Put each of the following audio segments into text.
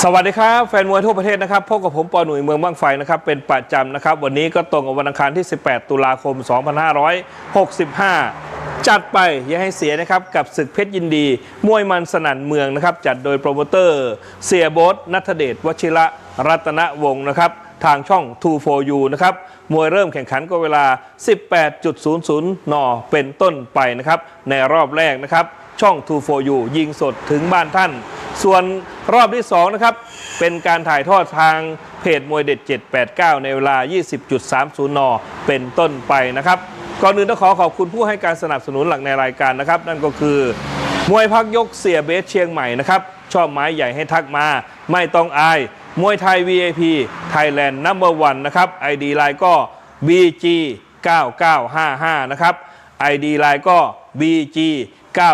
สวัสดีครับ แฟนมวยทั่วประเทศนะครับพบกับผมปอหนุ่ยเมืองบ้างไฟนะครับเป็นประจำนะครับ วันนี้ก็ตรงกับวันอังคารที่ 18 ตุลาคม 2565 จัดไปอย่าให้เสียนะครับ กับศึกเพชรยินดี มวยมันสนั่นเมืองนะครับ จัดโดยโปรโมเตอร์ เสียโบสนัทเดชวชิระรัตนวงศ์นะครับ ทางช่อง2 4 u นะครับ มวยเริ่มแข่งขันก็เวลา 18.00 น เป็นต้นไปนะครับ ในรอบแรกนะครับ ช่อง2 4 u ยิงสดถึงบ้านท่าน ส่วนรอบที่ 2 นะครับ เป็นการถ่ายทอดทางเพจมวยเด็ด 789 ในเวลา 20.30 น เป็นต้นไปนะครับ ก่อนอื่นต้องขอขอบคุณผู้ให้การสนับสนุนหลักในรายการนะครับ นั่นก็คือ มวยพักยกเสียเบสเชียงใหม่นะครับ ชอบไม้ใหญ่ให้ทักมา ไม่ต้องอาย มวยไทย VIP Thailand Number One นะครับ ID ไลน์ก็ BG 9955นะครับ ID ไลน์ก็ BG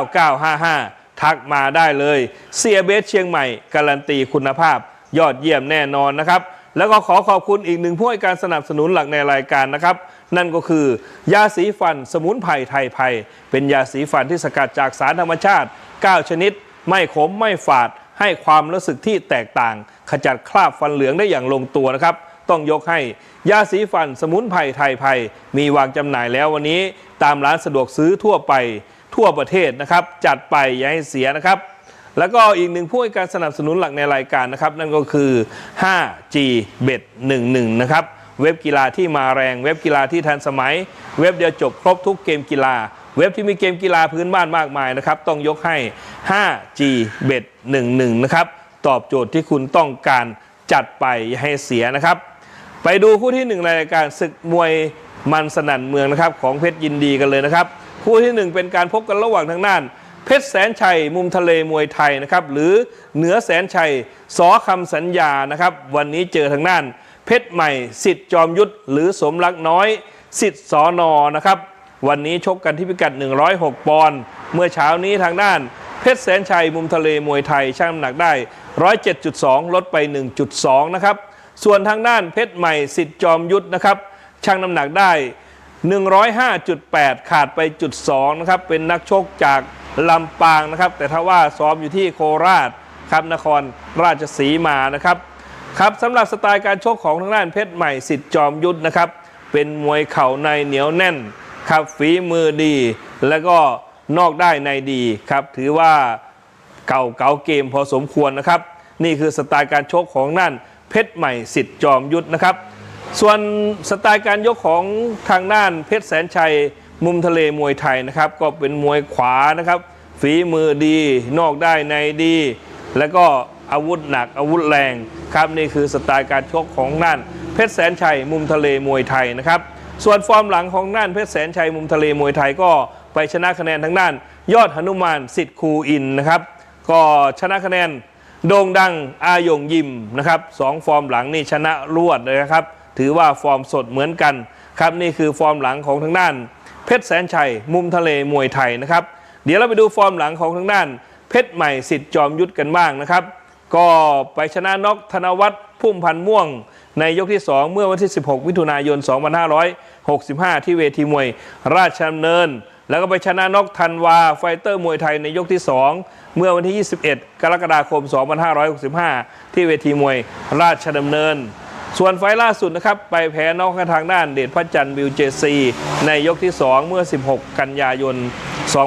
9955ทักมาได้เลยเสียเบสเชียงใหม่ การันตีคุณภาพยอดเยี่ยมแน่นอนนะครับ แล้วก็ขอขอบคุณอีกหนึ่งผู้ให้การสนับสนุนหลักในรายการนะครับ นั่นก็คือยาสีฟันสมุนไพรไทยไพรเป็นยาสีฟันที่สกัดจากสารธรรมชาติ 9 ชนิด ไม่ขมไม่ฝาด ให้ความรู้สึกที่แตกต่าง ขจัดคราบฟันเหลืองได้อย่างลงตัวนะครับ ต้องยกให้ยาสีฟันสมุนไพรไทยไพรมีวางจำหน่ายแล้ววันนี้ ตามร้านสะดวกซื้อทั่วไปทั่วประเทศนะครับ จัดไปอย่าให้เสียนะครับ แล้วก็อีกหนึ่งผู้ให้การสนับสนุนหลักในรายการนะครับ นั่นก็คือ 5G Bet 11 นะครับเว็บกีฬาที่มาแรง เว็บกีฬาที่ทันสมัย เว็บเดียวจบครบทุกเกมกีฬา เว็บที่มีเกมกีฬาพื้นบ้านมากมายนะครับ ต้องยกให้ 5G Bet 11 นะครับ ตอบโจทย์ที่คุณต้องการจัดไปให้เสียนะครับ ไปดูคู่ที่หนึ่งรายการศึกมวยมันสนั่นเมืองนะครับ ของเพชรยินดีกันเลยนะครับ คู่ที่หนึ่งเป็นการพบกันระหว่างทางด้านเพชรแสนชัยมุมทะเลมวยไทยนะครับ หรือเหนือแสนชัยสอคำสัญญานะครับ วันนี้เจอทางด้าน เพชรใหม่สิทธิ์จอมยุทธหรือสมรักน้อยสิทธิ์สอนอนะครับ วันนี้ชกกันที่พิกัด 106 ปอนด์เมื่อเช้านี้ทางด้านเพชรแสนชัยมุมทะเลมวยไทยช่างน้ำหนักได้ 107.2 ลดไป 1.2 นะครับ ส่วนทางด้านเพชรใหม่สิทธิ์จอมยุทธนะครับช่างน้ำหนักได้ 105.8 ขาดไปจุด2นะครับเป็นนักชกจากลำปางนะครับ แต่ถ้าว่าซ้อมอยู่ที่โคราชครับนครราชสีมานะครับครับสำหรับสไตล์การชกของทางด้านเพชรใหม่สิทธิ์จอมยุทธนะครับเป็นมวยเข่าในเหนียวแน่น ครับฝีมือดี แล้วก็นอกได้ในดีครับ ถือว่าเก่าเก่าเกมพอสมควรนะครับ นี่คือสไตล์การชกของนั่นเพชรใหม่สิทธิ์จอมยุทธนะครับ ส่วนสไตล์การยกของทางด้านเพชรแสนชัยมุมทะเลมวยไทยนะครับ ก็เป็นมวยขวานะครับ ฝีมือดี นอกได้ในดี แล้วก็อาวุธหนักอาวุธแรงครับนี่คือสไตล์การชกของนั่นเพชรแสนชัยมุมทะเลมวยไทยนะครับ ส่วนฟอร์มหลังของน่านเพชรแสนชัยมุมทะเลมวยไทยก็ไปชนะคะแนนทั้งด้าน ยอดหนุมานสิทธิ์คูอินนะครับ ก็ชนะคะแนนโด่งดังอายงยิมนะครับสองฟอร์มหลังนี่ชนะรวดเลยนะครับ ถือว่าฟอร์มสดเหมือนกันครับนี่คือฟอร์มหลังของทางด้าน เพชรแสนชัยมุมทะเลมวยไทยนะครับ เดี๋ยวเราไปดูฟอร์มหลังของทางด้าน เพชรใหม่สิทธิ์จอมยุทธกันบ้างนะครับ ก็ไปชนะน็อกธนวัฒน์พุ่มพันธ์ม่วง ในยกที่ 2 เมื่อวันที่ 16 มิถุนายน 2565 ที่เวทีมวยราชดำเนิน แล้วก็ไปชนะน็อกธันวาไฟเตอร์มวยไทยในยกที่ 2 เมื่อวันที่ 21 กรกฎาคม 2565 ที่เวทีมวยราชดำเนิน ส่วนไฟล์ล่าสุดนะครับ ไปแพ้นอกทางด้านเดชพระจันทร์บิวเจซีในยกที่ 2 เมื่อ 16 กันยายน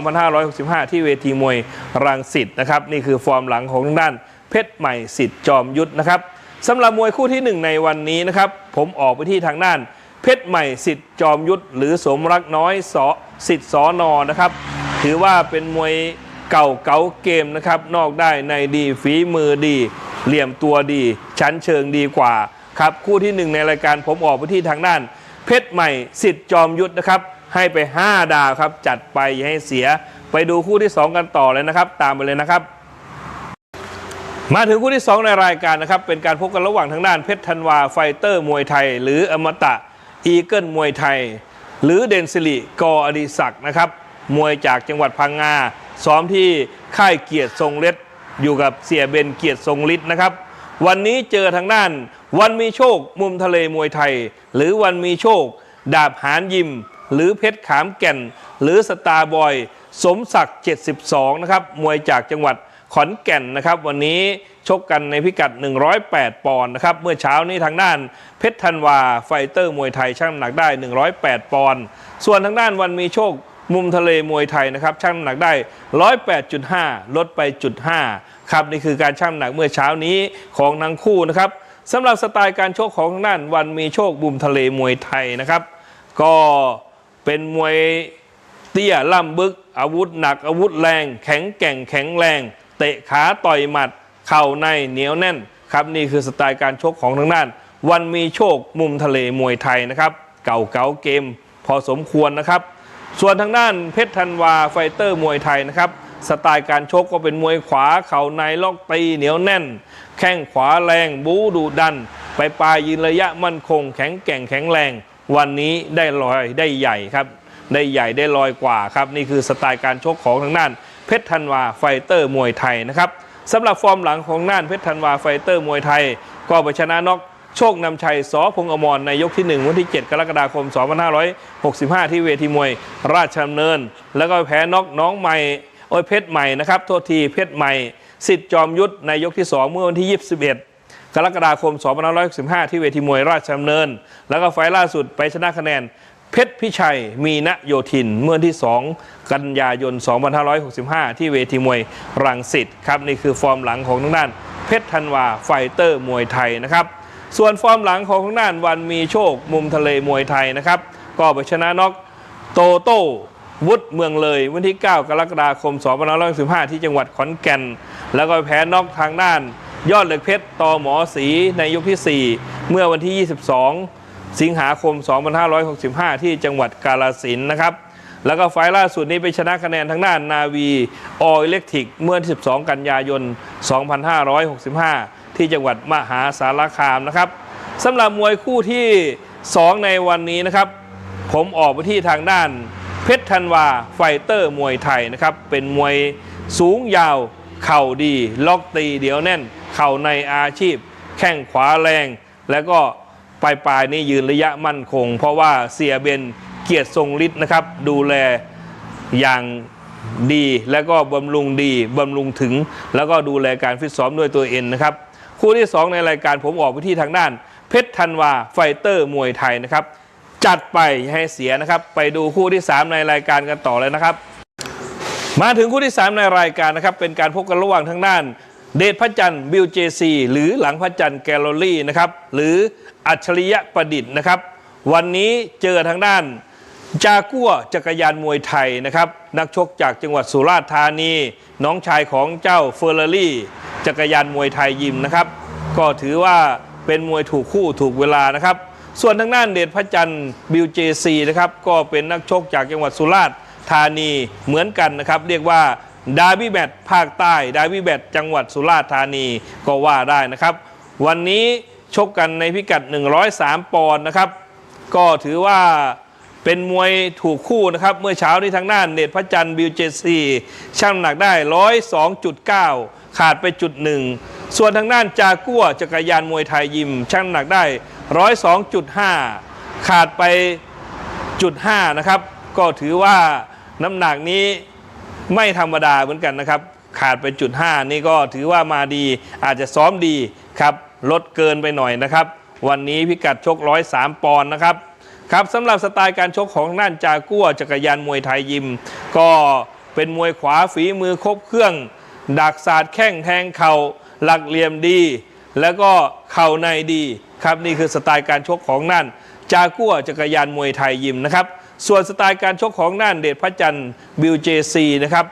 2565 ที่เวทีมวยรังสิตนะครับนี่คือฟอร์มหลังของทางด้าน เพชรใหม่สิทธิ์จอมยุทธนะครับสำหรับมวยคู่ที่ 1 ในวันนี้นะครับ ผมออกไปที่ทางด้าน เพชรใหม่สิทธิ์จอมยุทธหรือสมรักน้อยสอสิทธิ์สอนอนะครับ ถือว่าเป็นมวยเก่าเก๋าเกมนะครับ นอกได้ในดีฝีมือดี เหลี่ยมตัวดี ชั้นเชิงดีกว่าครับคู่ที่หนึ่งในรายการผมออกไปที่ทางด้าน เพชรใหม่สิทธิ์จอมยุทธนะครับให้ไป 5 ดาวครับ จัดไปอย่าให้เสีย ไปดูคู่ที่ 2 กันต่อเลยนะครับ ตามไปเลยนะครับ มาถึงคู่ที่ 2 ในรายการนะครับ เป็นการพบกันระหว่างทางด้านเพชรธันวาไฟเตอร์มวยไทย หรืออมตะอีเกิลมวยไทย หรือเดนซิลิกออดิศักนะครับ มวยจากจังหวัดพังงาซ้อมที่ค่ายเกียรติทรงฤทธิ์อยู่กับเสียเบนเกียรติทรงฤทธิ์นะครับ วันนี้เจอทางด้าน วันมีโชคมุมทะเลมวยไทย หรือวันมีโชค ดาบหานยิม หรือเพชรขามแก่น หรือสตาร์บอย สมศักดิ์ 72 นะครับมวยจากจังหวัด ขอนแก่นนะครับ วันนี้ชกกันในพิกัด 108 ปอนด์นะครับ เมื่อเช้านี้ทางด้านเพชรธันวา ไฟเตอร์มวยไทยช่างน้ำหนักได้ 108 ปอนด์ส่วนทางด้านวันมีโชคมุมทะเลมวยไทยนะครับช่างน้ำหนักได้ 108.5 ลดไปจุด5ครับนี่คือการช่างน้ำหนักเมื่อเช้านี้ของทั้งคู่นะครับสำหรับสไตล์การชกของทางด้านวันมีโชคมุมทะเลมวยไทยนะครับ ก็เป็นมวยเตี้ยล่ำบึก อาวุธหนักอาวุธแรง แข็งแกร่งแข็งแรง เตะขาต่อยหมัด เข่าในเหนียวแน่นครับนี่คือสไตล์การชกของทางด้าน วันมีโชคมุมทะเลมวยไทยนะครับเก่าเก่าเกมพอสมควรนะครับ ส่วนทางด้านเพชรธันวาไฟเตอร์มวยไทยนะครับสไตล์การชกก็เป็นมวยขวาเข่าในล็อกตีเหนียวแน่น แข้งขวาแรงบูดุดัน ไปปลายยืนระยะมั่นคง แข็งแกร่งแข็งแรง วันนี้ได้ลอยได้ใหญ่ครับ ได้ใหญ่ได้ลอยกว่าครับ นี่คือสไตล์การชกของทางด้าน เพชรธันวาไฟเตอร์มวยไทยนะครับสำหรับฟอร์มหลังของน่านเพชรธันวาไฟเตอร์มวยไทย ก็ไปชนะน็อกโชคนำชัยสอพงษ์อมรในยกที่ 1 วันที่ 7 กรกฎาคม 2565 ที่เวทีมวยราชดำเนิน แล้วก็แพ้น็อกน้องใหม่โอ้ยเพชรใหม่นะครับโทษทีเพชรใหม่สิทธิ์จอมยุทธในยกที่ 2 เมื่อวันที่ 21 กรกฎาคม 2565 ที่เวทีมวยราชดำเนิน แล้วก็ไฟล์ล่าสุดไปชนะคะแนน เพชรพิชัยมีณโยธินเมื่อที่ 2 กันยายน 2565 ที่เวทีมวยรังสิตครับนี่คือฟอร์มหลังของทางด้าน เพชรธันวาไฟเตอร์มวยไทยนะครับ ส่วนฟอร์มหลังของทางด้านวันมีโชคมุมทะเลมวยไทยนะครับ ก็ไปชนะน็อกโตโต้วุฒิเมืองเลย วันที่ 9 กรกฎาคม 2565 ที่จังหวัดขอนแก่น แล้วก็แพ้น็อกทางด้าน ยอดเหล็กเพชรตอหมอสีในยกที่ 4 เมื่อวันที่ 22 สิงหาคม 2565 ที่จังหวัดกาลสินนะครับ แล้วก็ไฟล์ล่าสุดนี้ไปชนะคะแนนทางด้านนาวีออิเล็กทริกเมื่อ 12 กันยายน 2565 ที่จังหวัดมหาสารคามนะครับสำหรับมวยคู่ที่ 2 ในวันนี้นะครับ ผมออกไปที่ทางด้านเพชรธันวาไฟเตอร์มวยไทยนะครับ เป็นมวยสูงยาวเข่าดี ล็อกตีเดี๋ยวแน่น เข่าในอาชีพ แข้งขวาแรง แล้วก็ ปลายปลายๆนี่ยืนระยะมั่นคง เพราะว่าเสียเบนเกียรติทรงฤทธิ์นะครับ ดูแลอย่างดีแล้วก็บำรุงดีบำรุงถึง แล้วก็ดูแลการฟิตซ้อมด้วยตัวเองนะครับ คู่ที่ 2 ในรายการผมออกไปที่ทางด้าน เพชรธันวาไฟเตอร์มวยไทยนะครับ จัดไปให้เสียนะครับ ไปดูคู่ที่ 3 ในรายการกันต่อเลยนะครับ มาถึงคู่ที่ 3 ในรายการนะครับ เป็นการพบกันระหว่างทางด้าน เดชพระจันทร์บิวเจซีหรือหลังพระจันทร์แกลเลอรี่นะครับ หรืออัจฉริยะประดิษฐ์นะครับ วันนี้เจอทางด้านจากัวจักรยานมวยไทยนะครับ นักชกจากจังหวัดสุราษฎร์ธานี น้องชายของเจ้าเฟอร์รารี่จักรยานมวยไทยยิมนะครับ ก็ถือว่าเป็นมวยถูกคู่ถูกเวลานะครับ ส่วนทางด้านเดชพระจันทร์บิวเจซีนะครับ ก็เป็นนักชกจากจังหวัดสุราษฎร์ธานีเหมือนกันนะครับ เรียกว่า ดาร์บี้แมตภาคใต้ ดาร์บี้แมตจังหวัดสุราษฎร์ธานีก็ว่าได้นะครับ วันนี้ชกกันในพิกัด 103 ปอนด์นะครับ ก็ถือว่าเป็นมวยถูกคู่นะครับ เมื่อเช้านี้ทางด้านเดชพระจันทร์บิวเจซีช่างน้ำหนักได้ 102.9 ขาดไปจุดหนึ่งส่วนทางด้านจากัวจักรยานมวยไทยยิมช่างน้ำหนักได้ 102.5 ขาดไปจุด5นะครับ ก็ถือว่าน้ำหนักนี้ ไม่ธรรมดาเหมือนกันนะครับ ขาดไปจุด5นี่ก็ถือว่ามาดีอาจจะซ้อมดีครับลดเกินไปหน่อยนะครับ วันนี้พิกัดชก103ปอนด์นะครับครับสำหรับสไตล์การชกของน่านจากัวจักรยานมวยไทยยิม ก็เป็นมวยขวาฝีมือครบเครื่อง ดักศาสตร์แข้งแทงเข่าหลักเหลี่ยมดี แล้วก็เข่าในดีครับนี่คือสไตล์การชกของน่านจากัวจักรยานมวยไทยยิมนะครับ ส่วนสไตล์การชกของน่านเดชพระจันทร์บิวเจซีนะครับ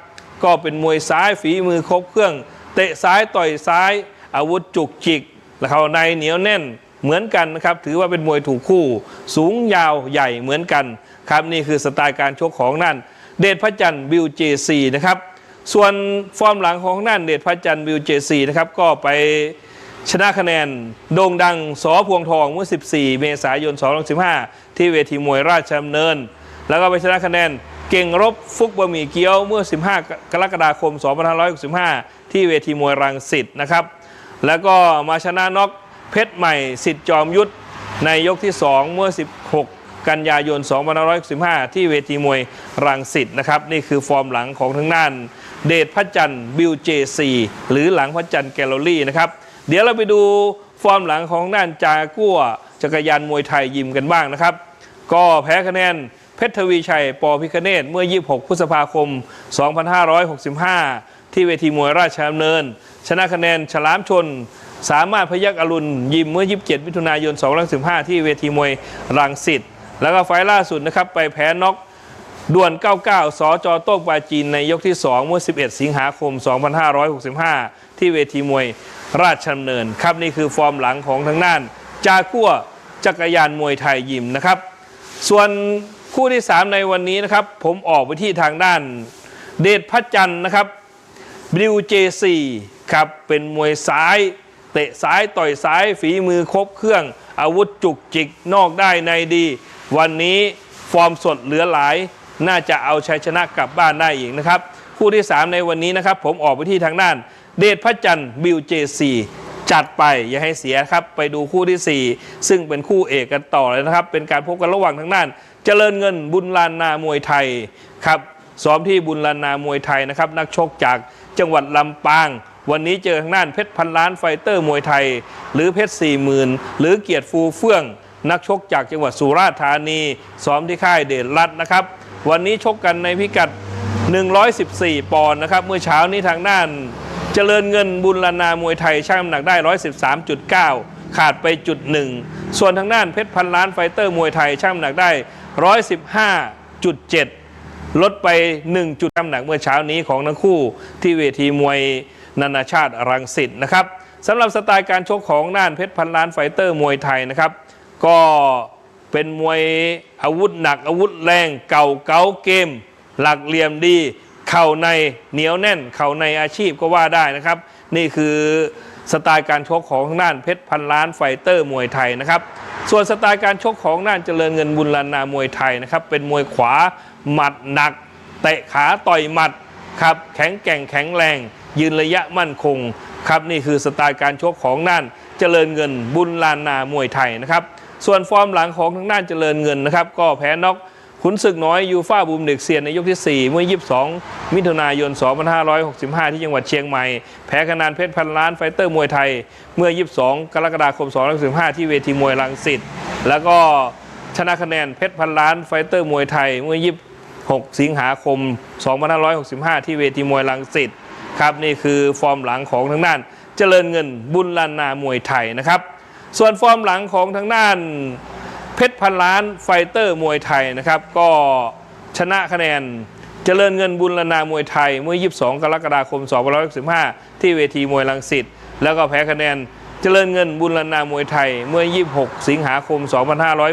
ก็เป็นมวยซ้ายฝีมือครบเครื่อง เตะซ้ายต่อยซ้าย อาวุธจุกจิกและเข่าในเหนียวแน่นเหมือนกันนะครับ ถือว่าเป็นมวยถูกคู่ สูงยาวใหญ่เหมือนกันครับนี่คือสไตล์การชกของนั่นเดชพระจันทร์บิวเจซีนะครับส่วนฟอร์มหลังของนั่นเดชพระจันทร์บิวเจซีนะครับก็ไปชนะคะแนนโด่งดังสอพวงทองเมื่อ 14 เมษายน2015 ที่เวทีมวยราชดำเนิน แล้วก็ไปชนะคะแนนเก่งรบฟุกบะหมี่เกี๊ยวเมื่อ 15 กรกฎาคม 2565 ที่เวทีมวยรังสิตนะครับ แล้วก็มาชนะน็อกเพชรใหม่สิทธิ์จอมยุทธในยกที่ 2 เมื่อ 16 กันยายน 2565 ที่เวทีมวยรังสิตนะครับ นี่คือฟอร์มหลังของทางด้าน เดชพระจันทร์บิวเจซีหรือหลังพระจันทร์แกลเลอรี่นะครับ เดี๋ยวเราไปดูฟอร์มหลังของด้านจากัวจักรยานมวยไทยยิมกันบ้างนะครับ ก็แพ้คะแนน เพชรทวีชัย ปอพิคเนตเมื่อ 26 พฤษภาคม 2565 ที่เวทีมวยราชดำเนิน ชนะคะแนนฉลามชน สามารถพยักอรุณ ยิมเมื่อ 27 มิถุนายน 2515 ที่เวทีมวยรังสิตแล้วก็ไฟล่าสุดนะครับไปแพ้น็อกด่วน 99 สจโต้งปาจีนในยกที่ 2 เมื่อ 11 สิงหาคม 2565 ที่เวทีมวยราชดำเนิน ครับนี่คือฟอร์มหลังของทางด้านจากัวจักรยานมวยไทยยิมนะครับ ส่วน คู่ที่ 3 ในวันนี้นะครับ ผมออกไปที่ทางด้าน เดชพัชจันทร์นะครับ WJC ครับเป็นมวยซ้ายเตะซ้ายต่อยซ้ายฝีมือครบเครื่อง อาวุธจุกจิกนอกได้ในดี วันนี้ฟอร์มสดเหลือหลาย น่าจะเอาชัยชนะกลับบ้านได้อีกนะครับ คู่ที่ 3 ในวันนี้นะครับ ผมออกไปที่ทางด้าน เดชพัชจันทร์ WJC จัดไปอย่าให้เสียครับ ไปดูคู่ที่ 4 ซึ่งเป็นคู่เอกกันต่อเลยนะครับ เป็นการพบกันระหว่างทางด้าน เจริญเงินบุญลานนามวยไทยครับซ้อมที่บุญลานนามวยไทยนะครับ นักชกจากจังหวัดลำปาง วันนี้เจอทางด้านเพชรพันล้านไฟเตอร์มวยไทย หรือเพชรสี่หมื่นหรือเกียรติฟูเฟื่อง นักชกจากจังหวัดสุราษฎร์ธานีซ้อมที่ค่ายเดชรัตน์นะครับ วันนี้ชกกันในพิกัด 114 ปอนด์นะครับ เมื่อเช้านี้ทางด้าน เจริญเงินบุญลานามวยไทยช่างน้ำหนักได้ 113.9 ขาดไปจุดหนึ่งส่วนทางด้านเพชรพันล้านไฟเตอร์มวยไทยช่างน้ำหนักได้ 115.7 ลดไป 1 จุดน้ำหนักเมื่อเช้านี้ของทั้งคู่ที่เวทีมวยนานาชาติรังสิตนะครับสำหรับสไตล์การชกของน่านเพชรพันล้านไฟเตอร์มวยไทยนะครับ ก็เป็นมวยอาวุธหนักอาวุธแรงเก่าเก๋าเกม หลักเหลี่ยมดี เข่าในเหนียวแน่น เข่าในอาชีพก็ว่าได้นะครับ นี่คือ สไตล์การชกของน่านเพชรพันล้านไฟเตอร์มวยไทยนะครับส่วนสไตล์การชกของน่านเจริญเงินบุญลานามวยไทยนะครับเป็นมวยขวาหมัดหนักเตะขาต่อยหมัดครับแข็งแกร่งแข็งแรง ยืนระยะมั่นคงครับนี่คือสไตล์การชกของน่านเจริญเงินบุญลานนามวยไทยนะครับส่วนฟอร์มหลังของทางด้านเจริญเงินนะครับก็แพ้น็อก ขุนศึกน้อยยูฟ่าบูมเด็กเซียนในยกที่ 4 เมื่อ 22 มิถุนายน 2565 ที่จังหวัดเชียงใหม่ แพ้คะแนนเพชรพันล้านไฟเตอร์มวยไทย เมื่อ 22 กรกฎาคม 2565 ที่เวทีมวยรังสิตแล้วก็ชนะคะแนนเพชรพันล้านไฟเตอร์มวยไทย เมื่อ 26 สิงหาคม 2565 ที่เวทีมวยรังสิตครับนี่คือฟอร์มหลังของทางด้าน เจริญเงินบุญลานนามวยไทยนะครับส่วนฟอร์มหลังของทางด้าน เพชรพันล้านไฟเตอร์มวยไทยนะครับ ก็ชนะคะแนนเจริญเงินบุญลนามวยไทยเมื่อ 22 กรกฎาคม 2565 ที่เวทีมวยรังสิตแล้วก็แพ้คะแนนเจริญเงินบุญลนามวยไทยเมื่อ 26 สิงหาคม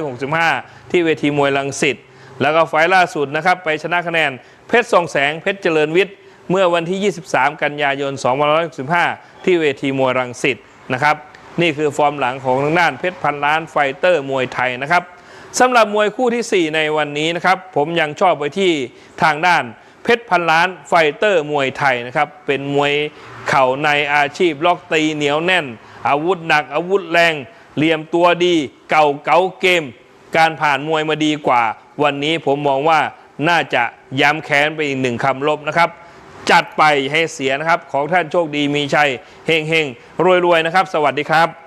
2565 ที่เวทีมวยรังสิตแล้วก็ไฟล่าสุดนะครับไปชนะคะแนนเพชรทรงแสงเพชรเจริญวิทย์เมื่อวันที่ 23 กันยายน 2565 ที่เวทีมวยรังสิตนะครับ นี่คือฟอร์มหลังของทางด้านเพชรพันล้านไฟเตอร์มวยไทยนะครับสำหรับมวยคู่ทีสี่ 4 ในวันนี้นะครับผมยังชอบไปที่ทางด้านเพชรพันล้านไฟเตอร์มวยไทยนะครับเป็นมวยเข่าในอาชีพล็อกตีเหนียวแน่น อาวุธหนักอาวุธแรง เหลี่ยมตัวดี เก่าเก๋าเกม การผ่านมวยมาดีกว่า วันนี้ผมมองว่าน่าจะย้ำแค้นไปอีกหนึ่งคำลบนะครับ จัดไปให้เสียนะครับ ของท่านโชคดีมีชัยเฮงเฮงรวยรวยๆนะครับ สวัสดีครับ